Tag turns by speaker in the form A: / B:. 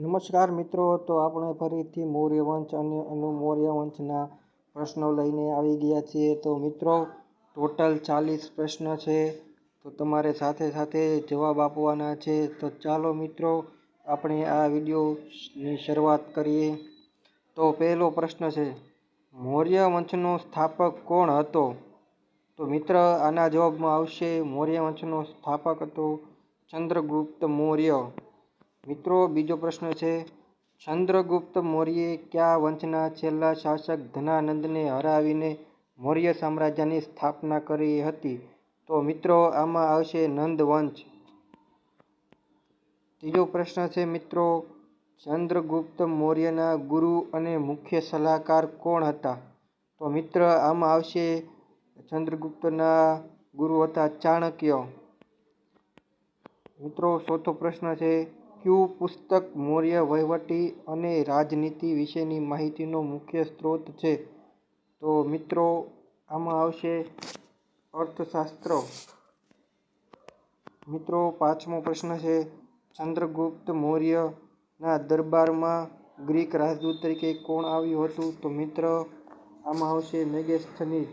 A: નમસ્કાર મિત્રો, તો આપણે ફરીથી મૌર્ય વંશ અને અનુ મૌર્ય વંશના પ્રશ્નો લઈને આવી ગયા છીએ. તો મિત્રો, ટોટલ ચાલીસ પ્રશ્ન છે. તો તમારે સાથે સાથે જવાબ આપવાના છે. તો ચાલો મિત્રો, આપણે આ વિડીયોની શરૂઆત કરીએ. તો પહેલો પ્રશ્ન છે, મૌર્ય વંશનો સ્થાપક કોણ હતો? તો મિત્ર, આના જવાબમાં આવશે, મૌર્ય વંશનો સ્થાપક હતો ચંદ્રગુપ્ત મૌર્ય. મિત્રો, બીજો પ્રશ્ન છે, ચંદ્રગુપ્ત મૌર્યે કયા વંશના છેલ્લા શાસક ધનાનંદને હરાવીને મૌર્ય સામ્રાજ્યની સ્થાપના કરી હતી? તો મિત્રો, આમાં આવશે નંદ વંશ. ત્રીજો પ્રશ્ન છે, મિત્રો, ચંદ્રગુપ્ત મૌર્યના ગુરુ અને મુખ્ય સલાહકાર કોણ હતા? તો મિત્ર, આમાં આવશે ચંદ્રગુપ્તના ગુરુ હતા ચાણક્ય. મિત્રો, ચોથો પ્રશ્ન છે કયું પુસ્તક, મૌર્ય, વહીવટી અને રાજનીતિ વિશેની માહિતીનો મુખ્ય સ્ત્રોત છે. તો મિત્રો, આમાં આવશે અર્થશાસ્ત્ર. મિત્રો, પાંચમો પ્રશ્ન છે, ચંદ્રગુપ્ત મૌર્યના દરબારમાં ગ્રીક રાજદૂત તરીકે કોણ આવ્યું હતું? તો મિત્ર, આમાં આવશે મેગેસ્થનીઝ.